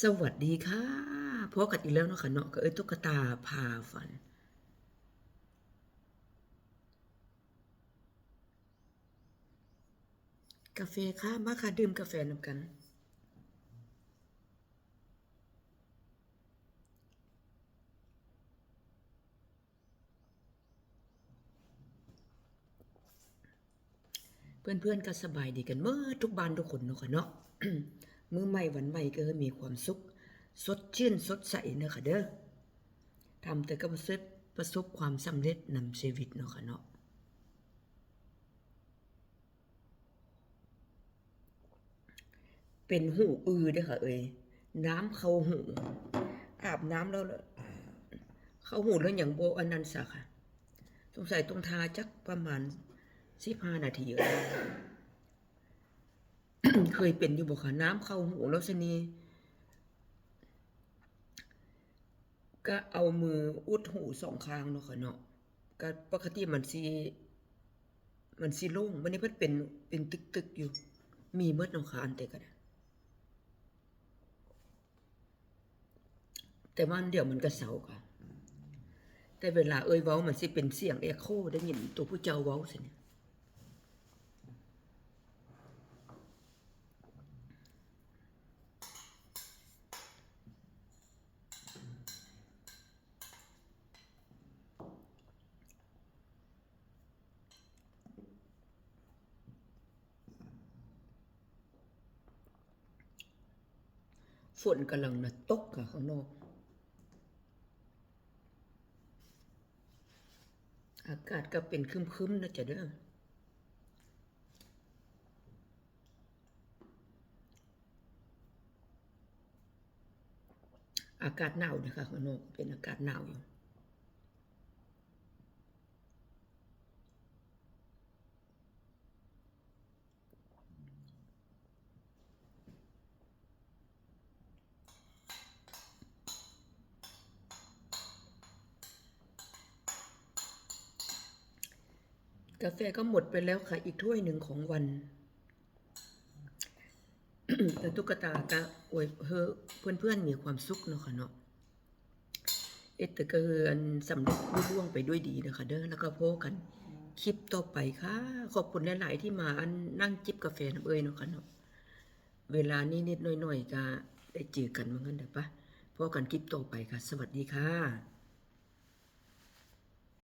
สวัสดีค่ะพบกันอีกแล้วเนาะค่ะเนาะก็เอ้ยตุ๊กตาพาฝัน กาแฟค่ะมาค่ะดื่มกาแฟนำกัน เพื่อนๆก็สบายดีกันเมื่อทุกบ้านทุกคนเนาะค่ะเนาะ มือใหม่วันใหม่ก็มีความสุข สดชื่นสดใสเนาะค่ะเด้อทำแต่ก็ประสบประสบความสำเร็จนำชีวิตเนาะค่ะเนาะเป็นหูอือเด้อค่ะเอ้ยน้ำเข้าหูอาบน้ำแล้วเข้าหูแล้วอย่างโบอันนั้นสะค่ะสงสัยตรงทาจักประมาณสิบห้านาทีเออ เคยเป็นอยู่บ่คะน้ำเข้าหูแล้วสนีก็เอามืออุดหูสองข้างเนาะค่ะเนาะก็ปกติมันสิมันสิโล่งวันนี้เพิ่นเป็นเป็นตึกๆอยู่ มีเบิดเนาะค่ะอันแต่ก็ได้แต่ว่าอันเดี๋ยวมันก็เศร้าค่ะ แต่เวลาเอ่ยเว้ามันสิเป็นเสียงเอโคได้ยินตัวผู้เจ้าเว้าสิเนี่ย ฝนกำลังนะตกค่ะข้างนอก อากาศก็เป็นคึมๆนะจ๊ะเด้ออากาศหนาวนะคะข้างนอกเป็นอากาศหนาวอยู่ กาแฟก็หมดไปแล้วค่ะ อีกถ้วยหนึ่งของวัน แต่ตุ๊กตาก็อวยเฮอเพื่อนๆมีความสุขเนาะค่ะเนาะเอดต่ก็เฮือนสำเร็จรุ่ร่วงไปด้วยดีนะคะเด้อแล้วก็พบกันคลิปต่อไปค่ะ ขอบคุณหลาย ๆ ที่มาอันนั่งจิบกาแฟน้ำเอ้ยเนาะค่ะเนาะเวลานี้นิดๆหน่อยๆก็ได้เจอกันเหมือนกันเด้อปะพบกันคลิปต่อไปค่ะ สวัสดีค่ะ